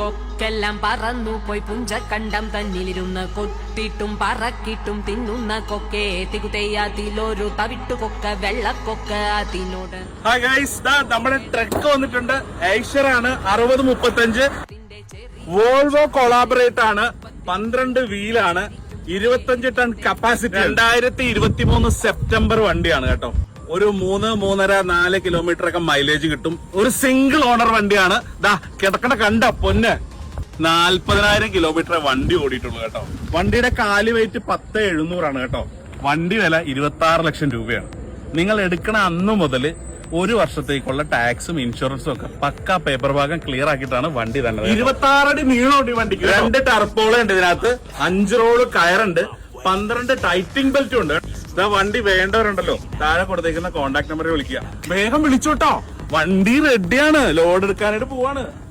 കൊക്കെല്ലാം പറന്നു പോയി പുഞ്ചക്കണ്ടം തന്നിലിരുന്ന് കൊത്തിട്ടും പറക്കിട്ടും തിന്നുന്ന കൊക്കെ. തികുതെയ്യാതിലൊരു തവിട്ടു കൊക്ക വെള്ളക്കൊക്ക അതിനോട്. ഹായ് ഗൈസ് ദാ നമ്മുടെ ട്രക്ക് വന്നിട്ടുണ്ട്. ആണ് അറുപത് മുപ്പത്തഞ്ച്. വോൾവോ കൊളാബറേറ്റ് ആണ്. പന്ത്രണ്ട് വീലാണ്. ഇരുപത്തഞ്ച് ടൺ കപ്പാസിറ്റി രണ്ടായിരത്തി ഇരുപത്തി മൂന്ന് സെപ്റ്റംബർ വണ്ടിയാണ് കേട്ടോ. ഒരു മൂന്ന് മൂന്നര നാല് കിലോമീറ്റർ ഒക്കെ മൈലേജ് കിട്ടും. ഒരു സിംഗിൾ ഓണർ വണ്ടിയാണ്. ദാ കിടക്കണ കണ്ട പൊന്ന്. നാൽപ്പതിനായിരം കിലോമീറ്റർ വണ്ടി ഓടിയിട്ടുള്ളൂ കേട്ടോ. വണ്ടിയുടെ കാൽ വെയിറ്റ് പത്ത് എഴുന്നൂറാണ് കേട്ടോ. വണ്ടി വില ഇരുപത്തി ആറ് ലക്ഷം രൂപയാണ്. നിങ്ങൾ എടുക്കണ അന്ന് മുതൽ ഒരു വർഷത്തേക്കുള്ള ടാക്സും ഇൻഷുറൻസും ഒക്കെ പക്ക പേപ്പർ ഭാഗം ക്ലിയർ ആക്കിയിട്ടാണ് വണ്ടി തന്നെ ഇരുപത്തി ആറടി നീളമുണ്ട് ഈ വണ്ടിക്ക് രണ്ട് ടർപ്പോളുണ്ട് ഇതിനകത്ത്. അഞ്ച് റോൾ കയറുണ്ട്. പന്ത്രണ്ട് ടൈറ്റിംഗ് ബെൽറ്റും ഉണ്ട്. ഇതാ വണ്ടി വേണ്ടവരുണ്ടല്ലോ. താഴെ കൊടുത്തേക്കുന്ന കോണ്ടാക്ട് നമ്പറിൽ വിളിക്കുക. വേഗം വിളിച്ചോട്ടോ. വണ്ടി റെഡിയാണ് ലോഡ് എടുക്കാനായിട്ട് പോവാണ്.